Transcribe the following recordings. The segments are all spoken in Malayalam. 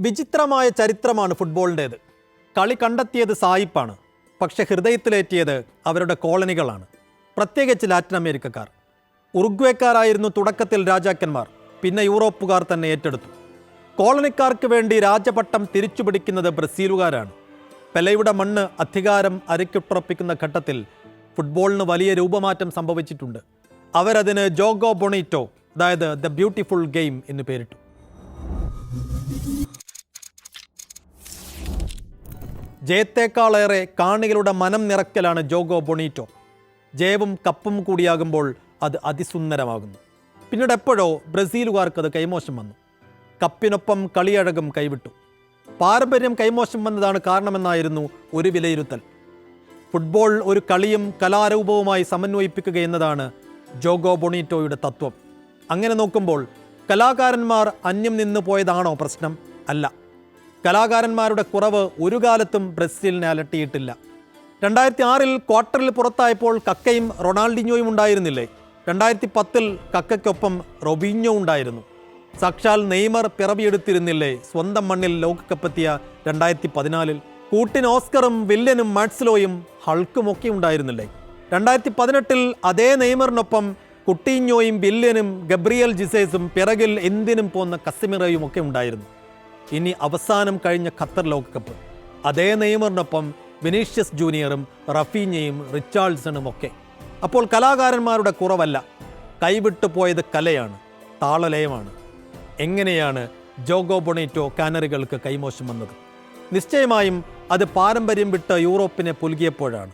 വിചിത്രമായ ചരിത്രമാണ് ഫുട്ബോളിന്റേത്. കളി കണ്ടെത്തിയത് സായിപ്പാണ്. പക്ഷെ ഹൃദയത്തിലേറ്റിയത് അവരുടെ കോളനികളാണ്. പ്രത്യേകിച്ച് ലാറ്റിൻ അമേരിക്കക്കാർ. ഉറുഗ്വേക്കാരായിരുന്നു തുടക്കത്തിൽ രാജാക്കന്മാർ. പിന്നെ യൂറോപ്പുകാർ തന്നെ ഏറ്റെടുത്തു. കോളനിക്കാർക്ക് വേണ്ടി രാജപട്ടം തിരിച്ചുപിടിക്കുന്നത് ബ്രസീലുകാരാണ്. പെലയുടെ മണ്ണ് അധികാരം അരക്കിട്ടുറപ്പിക്കുന്ന ഘട്ടത്തിൽ ഫുട്ബോളിന് വലിയ രൂപമാറ്റം സംഭവിച്ചിട്ടുണ്ട്. അവരതിന് ജോഗോ ബൊണീറ്റോ അതായത് ദ ബ്യൂട്ടിഫുൾ ഗെയിം എന്ന് പേരിട്ടു. ജയത്തേക്കാളേറെ കാണികളുടെ മനം നിറയ്ക്കലാണ് ജോഗോ ബൊണീറ്റോ. ജയവും കപ്പും കൂടിയാകുമ്പോൾ അത് അതിസുന്ദരമാകുന്നു. പിന്നീട് എപ്പോഴോ ബ്രസീലുകാർക്ക് അത് കൈമോശം വന്നു. കപ്പിനൊപ്പം കളിയഴകും കൈവിട്ടു. പാരമ്പര്യം കൈമോശം വന്നതാണ് കാരണമെന്നായിരുന്നു ഒരു വിലയിരുത്തൽ. ഫുട്ബോൾ ഒരു കളിയും കലാരൂപവുമായി സമന്വയിപ്പിക്കുക എന്നതാണ് ജോഗോ ബൊണീറ്റോയുടെ തത്വം. അങ്ങനെ നോക്കുമ്പോൾ കലാകാരന്മാർ അന്യം നിന്ന് പോയതാണോ പ്രശ്നം? അല്ല. കലാകാരന്മാരുടെ കുറവ് ഒരു കാലത്തും ബ്രസീലിനെ അലട്ടിയിട്ടില്ല. രണ്ടായിരത്തി ആറിൽ ക്വാർട്ടറിൽ പുറത്തായപ്പോൾ കക്കയും റൊണാൾഡിഞ്ഞോയും ഉണ്ടായിരുന്നില്ലേ? രണ്ടായിരത്തി പത്തിൽ കക്കയ്ക്കൊപ്പം റൊബീഞ്ഞോ ഉണ്ടായിരുന്നു. സാക്ഷാൽ നെയ്മർ പിറവിയെടുത്തിരുന്നില്ലേ സ്വന്തം മണ്ണിൽ ലോകകപ്പെത്തിയ രണ്ടായിരത്തി പതിനാലിൽ കൂട്ടിന് ഓസ്കറും വില്ലനും മാഡ്സിലോയും ഹൾക്കുമൊക്കെ ഉണ്ടായിരുന്നില്ലേ? രണ്ടായിരത്തി പതിനെട്ടിൽ അതേ നെയ്മറിനൊപ്പം കുട്ടീഞ്ഞോയും ബില്യനും ഗബ്രിയൽ ജിസേസും പിറകിൽ എന്തിനും പോന്ന കസിമിറയും ഒക്കെ ഉണ്ടായിരുന്നു. ഇനി അവസാനം കഴിഞ്ഞ ഖത്തർ ലോകകപ്പ്. അതേ നെയ്മറിനൊപ്പം വിനീഷ്യസ് ജൂനിയറും റഫീഞ്ഞയും റിച്ചാൾസണും ഒക്കെ. അപ്പോൾ കലാകാരന്മാരുടെ കുറവല്ല കൈവിട്ടു പോയത് കലയാണ് താളലയമാണ്. എങ്ങനെയാണ് ജോഗോ ബൊണേറ്റോ കാനറികൾക്ക് കൈമോശം വന്നത്? നിശ്ചയമായും അത് പാരമ്പര്യം വിട്ട് യൂറോപ്പിനെ പുലുകിയപ്പോഴാണ്.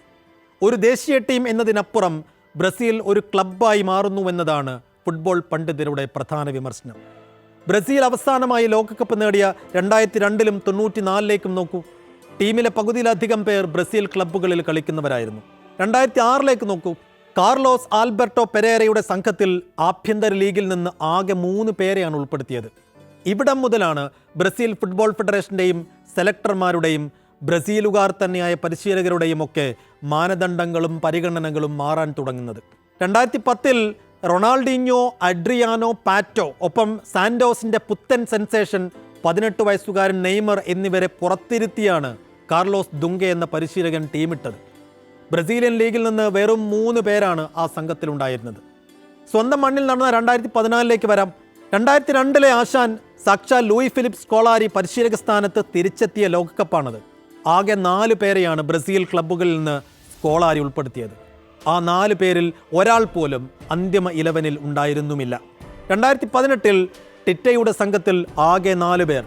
ഒരു ദേശീയ ടീം എന്നതിനപ്പുറം ബ്രസീൽ ഒരു ക്ലബ്ബായി മാറുന്നുവെന്നതാണ് ഫുട്ബോൾ പണ്ഡിതരുടെ പ്രധാന വിമർശനം. ബ്രസീൽ അവസാനമായി ലോകകപ്പ് നേടിയ രണ്ടായിരത്തി രണ്ടിലും തൊണ്ണൂറ്റിനാലിലേക്കും നോക്കൂ. ടീമിലെ പകുതിയിലധികം പേർ ബ്രസീൽ ക്ലബ്ബുകളിൽ കളിക്കുന്നവരായിരുന്നു. രണ്ടായിരത്തി ആറിലേക്ക് നോക്കൂ. കാർലോസ് ആൽബർട്ടോ പെരേരയുടെ സംഘത്തിൽ ആഭ്യന്തര ലീഗിൽ നിന്ന് ആകെ മൂന്ന് പേരെയാണ് ഉൾപ്പെടുത്തിയത്. ഇവിടം മുതലാണ് ബ്രസീൽ ഫുട്ബോൾ ഫെഡറേഷന്റെയും സെലക്ടർമാരുടെയും ബ്രസീലുകാർ തന്നെയായ പരിശീലകരുടെയും ഒക്കെ മാനദണ്ഡങ്ങളും പരിഗണനകളും മാറാൻ തുടങ്ങുന്നത്. രണ്ടായിരത്തി പത്തിൽ റൊണാൾഡീഞ്ഞോ അഡ്രിയാനോ പാറ്റോ ഒപ്പം സാൻഡോസിന്റെ പുത്തൻ സെൻസേഷൻ പതിനെട്ട് വയസ്സുകാരൻ നെയ്മർ എന്നിവരെ പുറത്തിരുത്തിയാണ് കാർലോസ് ദുങ്കെ എന്ന പരിശീലകൻ ടീമിട്ടത്. ബ്രസീലിയൻ ലീഗിൽ നിന്ന് വെറും മൂന്ന് പേരാണ് ആ സംഘത്തിലുണ്ടായിരുന്നത്. സ്വന്തം മണ്ണിൽ നടന്ന രണ്ടായിരത്തി പതിനാലിലേക്ക് വരാം. രണ്ടായിരത്തി രണ്ടിലെ ആശാൻ സാക്ഷാൽ ലൂയി ഫിലിപ്പ് സ്കോളാരി പരിശീലക സ്ഥാനത്ത് തിരിച്ചെത്തിയ ലോകകപ്പാണത്. ആകെ നാല് പേരെയാണ് ബ്രസീൽ ക്ലബ്ബുകളിൽ നിന്ന് സ്കോളാരി ഉൾപ്പെടുത്തിയത്. ആ നാല് പേരിൽ ഒരാൾ പോലും അന്തിമ ഇലവനിൽ ഉണ്ടായിരുന്നുമില്ല. രണ്ടായിരത്തി പതിനെട്ടിൽ ടിറ്റയുടെ സംഘത്തിൽ ആകെ നാല് പേർ.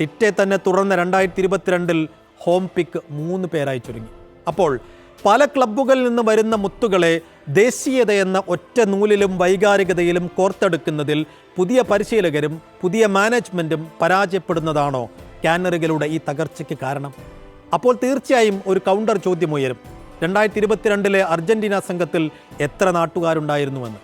ടിറ്റെ തന്നെ തുടർന്ന് രണ്ടായിരത്തി ഇരുപത്തിരണ്ടിൽ ഹോം പിക്ക് മൂന്ന് പേരായി ചുരുങ്ങി. അപ്പോൾ പല ക്ലബ്ബുകളിൽ നിന്ന് വരുന്ന മുത്തുകളെ ദേശീയത എന്ന ഒറ്റ നൂലിലും വൈകാരികതയിലും കോർത്തെടുക്കുന്നതിൽ പുതിയ പരിശീലകരും പുതിയ മാനേജ്മെന്റും പരാജയപ്പെടുന്നതാണോ കാനറികളുടെ ഈ തകർച്ചയ്ക്ക് കാരണം? അപ്പോൾ തീർച്ചയായും ഒരു കൗണ്ടർ ചോദ്യം ഉയരും. രണ്ടായിരത്തി ഇരുപത്തിരണ്ടിലെ അർജന്റീന സംഘത്തിൽ എത്ര നാട്ടുകാരുണ്ടായിരുന്നുവെന്ന്?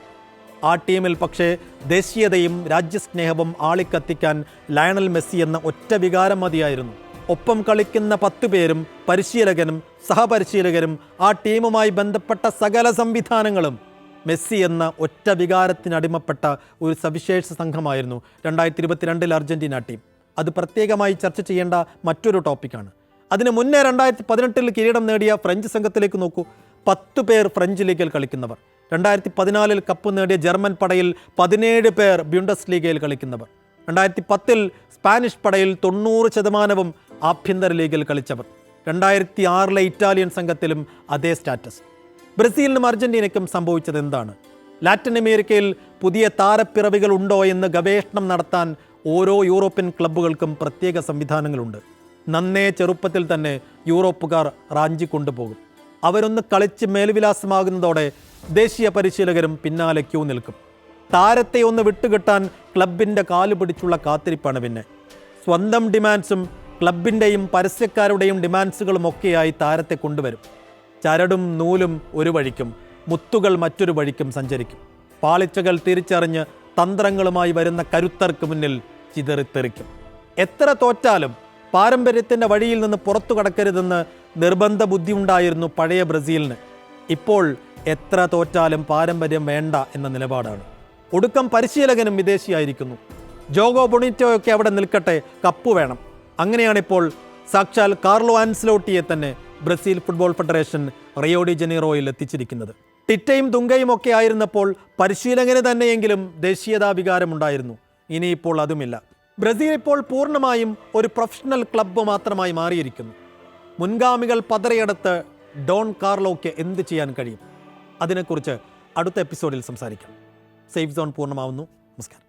ആ ടീമിൽ പക്ഷേ ദേശീയതയും രാജ്യസ്നേഹവും ആളിക്കത്തിക്കാൻ ലയണൽ മെസ്സി എന്ന ഒറ്റ വികാരം മതിയായിരുന്നു. ഒപ്പം കളിക്കുന്ന പത്ത് പേരും പരിശീലകനും സഹപരിശീലകരും ആ ടീമുമായി ബന്ധപ്പെട്ട സകല സംവിധാനങ്ങളും മെസ്സി എന്ന ഒറ്റ വികാരത്തിനടിമപ്പെട്ട ഒരു സവിശേഷ സംഘമായിരുന്നു രണ്ടായിരത്തി ഇരുപത്തിരണ്ടിൽ അർജന്റീന ടീം. അത് പ്രത്യേകമായി ചർച്ച ചെയ്യേണ്ട മറ്റൊരു ടോപ്പിക്കാണ്. അതിന് മുന്നേ രണ്ടായിരത്തി പതിനെട്ടിൽ കിരീടം നേടിയ ഫ്രഞ്ച് സംഘത്തിലേക്ക് നോക്കൂ. പത്ത് പേർ ഫ്രഞ്ച് ലീഗിൽ കളിക്കുന്നവർ. രണ്ടായിരത്തി പതിനാലിൽ കപ്പ് നേടിയ ജർമ്മൻ പടയിൽ പതിനേഴ് പേർ ബ്യൂണ്ടസ് ലീഗയിൽ കളിക്കുന്നവർ. രണ്ടായിരത്തി പത്തിൽ സ്പാനിഷ് പടയിൽ തൊണ്ണൂറ് ശതമാനവും ആഭ്യന്തര ലീഗിൽ കളിച്ചവർ. രണ്ടായിരത്തി ആറിലെ ഇറ്റാലിയൻ സംഘത്തിലും അതേ സ്റ്റാറ്റസ്. ബ്രസീലിനും അർജന്റീനയ്ക്കും സംഭവിച്ചത് എന്താണ്? ലാറ്റിൻ അമേരിക്കയിൽ പുതിയ താരപ്പിറവികൾ ഉണ്ടോ എന്ന് ഗവേഷണം നടത്താൻ ഓരോ യൂറോപ്യൻ ക്ലബ്ബുകൾക്കും പ്രത്യേക സംവിധാനങ്ങളുണ്ട്. നന്നേ ചെറുപ്പത്തിൽ തന്നെ യൂറോപ്പുകാർ റാഞ്ചി കൊണ്ടുപോകും അവരൊന്ന് കളിച്ച് മേൽവിലാസമാകുന്നതോടെ ദേശീയ പരിശീലകരും പിന്നാലെ ക്യൂ നിൽക്കും. താരത്തെ ഒന്ന് വിട്ടുകിട്ടാൻ ക്ലബിന്റെ കാൽ പിടിച്ചുള്ള കാത്തിരിപ്പാണ് പിന്നെ. സ്വന്തം ഡിമാൻഡ്സും ക്ലബിന്റെയും പരസ്യക്കാരുടെയും ഡിമാൻഡ്സുകളും ഒക്കെയായി താരത്തെ കൊണ്ടുവരും. ചരടും നൂലും ഒരു വഴിക്കും മുത്തുകൾ മറ്റൊരു വഴിക്കും സഞ്ചരിക്കും. പാളിച്ചകൾ തിരിച്ചറിഞ്ഞ് തന്ത്രങ്ങളുമായി വരുന്ന കരുത്തർക്ക് മുന്നിൽ ചിതറിത്തെറിക്കും. എത്ര തോറ്റാലും പാരമ്പര്യത്തിന്റെ വഴിയിൽ നിന്ന് പുറത്തു കടക്കരുതെന്ന് നിർബന്ധ ബുദ്ധി ഉണ്ടായിരുന്നു പഴയ ബ്രസീലിന്. ഇപ്പോൾ എത്ര തോറ്റാലും പാരമ്പര്യം വേണ്ട എന്ന നിലപാടാണ്. ഒടുക്കം പരിശീലകനും വിദേശിയായിരിക്കുന്നു. ജോഗോ ബൊണിറ്റോയൊക്കെ അവിടെ നിൽക്കട്ടെ കപ്പ് വേണം. അങ്ങനെയാണിപ്പോൾ സാക്ഷാൽ കാർലോ ആൻസ്ലോട്ടിയെ തന്നെ Brazil football federation Rio de ജനീറോയിൽ എത്തിച്ചിരിക്കുന്നത്. ടിറ്റയും ദുങ്കയും ഒക്കെ ആയിരുന്നപ്പോൾ പരിശീലകന് തന്നെയെങ്കിലും ദേശീയതാ വികാരമുണ്ടായിരുന്നു ഇനിയിപ്പോൾ അതുമില്ല. ബ്രസീൽ ഇപ്പോൾ പൂർണമായും ഒരു പ്രൊഫഷണൽ ക്ലബ്ബ് മാത്രമായി മാറിയിരിക്കുന്നു. മുൻഗാമികൾ പതറിയെടുത്ത് ഡോൺ കാർലോക്ക് എന്ത് ചെയ്യാൻ കഴിയും? അതിനെക്കുറിച്ച് അടുത്ത എപ്പിസോഡിൽ സംസാരിക്കാം. സേഫ് സോൺ പൂർണമാവുന്നു. നമസ്കാരം.